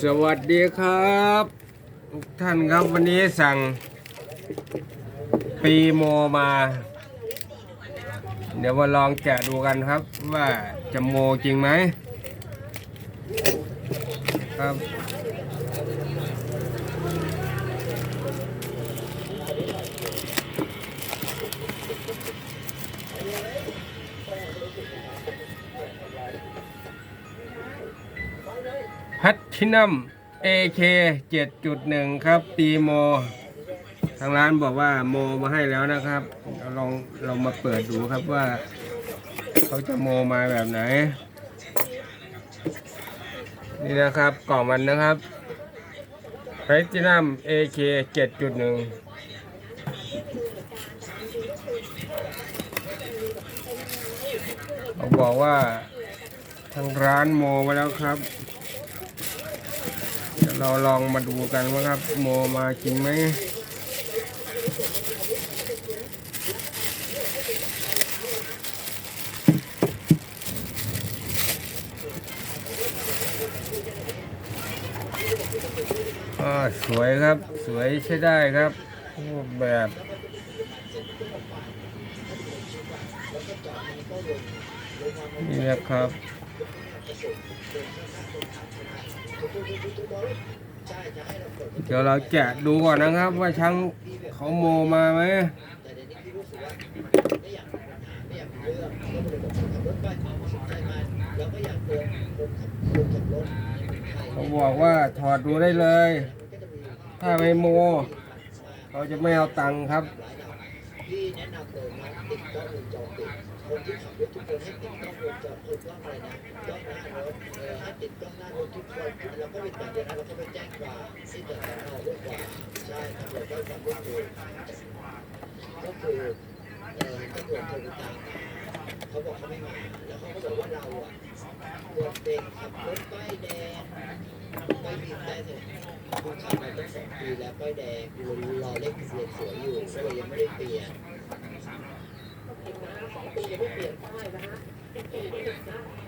สวัสดีครับทุกท่านครับวันนี้สั่งปีโมมา เดี๋ยวมาลองแกะดูกันครับ ว่าจะโมจริงไหมครับ พัทินัม AK 7.1 ครับปีโม ทางร้านบอกว่าโมมาให้แล้วนะครับ เราลองเรามาเปิดดูครับว่า เขาจะโมมาแบบไหน นี่นะครับกล่องมันนะครับพัทินัม AK 7.1เขาบอกว่าทางร้านโมมาแล้วครับ เราลองมาดูกันว่าครับโมมาจริงไหมอ่าสวยครับ สวยใช้ได้ครับรูปแบบนี่นะครับ เดี๋ยวเราแกะดูก่อนนะครับว่าช่างเขาโมมาไหมเขาบอกว่าถอดดูได้เลย ถ้าไม่โมเขาจะไม่เอาตังค์ครับที่แนะนำเลยนะติดกล้องวงจรปิดคนที่ขับรถทุกคนให้ติดกล้องวงจรปิดกล้องอะไรนะ ติดกล้องหน้ารถทุกคนแล้วก็ไปตัดเดี๋ยวนเราก็ไปแจ้งความที่จะสอนอด้วยกว่าใช่ตำรวจก็ความร่วมมือก็คือเออตำรวจโทรตามมาเขาบอกเขาไม่มาแล้วเขาก็บอกว่าเราอะตัวเด็กขับรถป้ายแดงไม่บีบแต่เสร็จคุณขับมาตั้งสองปีแล้วป้ายแดงคุณรอเลขทะเบียนสวยอยู่ก็เลยยังไม่ได้เปลี่ยนน็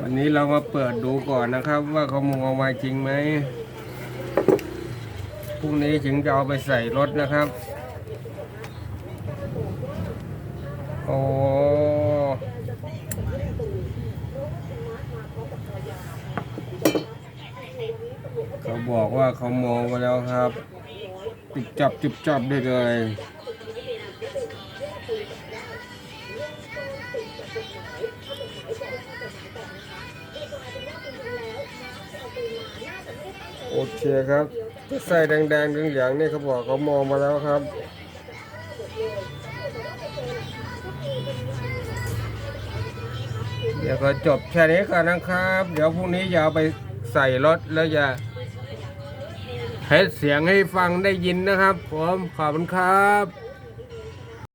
วันนี้เรามาเปิดดูก่อนนะครับ ว่าเขาโมเอามาจริงไหมพรุ่งนี้ถึงจะเอาไปใส่รถนะครับ โอ้เขาบอกว่าเขาโมมาแล้วครับ จุบจับจุบจับได้เลย โอเคครับไส้แดงๆเหลืองๆนี่เขาบอกเขามองมาแล้วครับเดี๋ยวก็จบแค่นี้ก่อนนะครับ เดี๋ยวพรุ่งนี้จะเอาไปใส่รถแล้วจะให้เสียงให้ฟังได้ยินนะครับ ผมขอบคุณครับ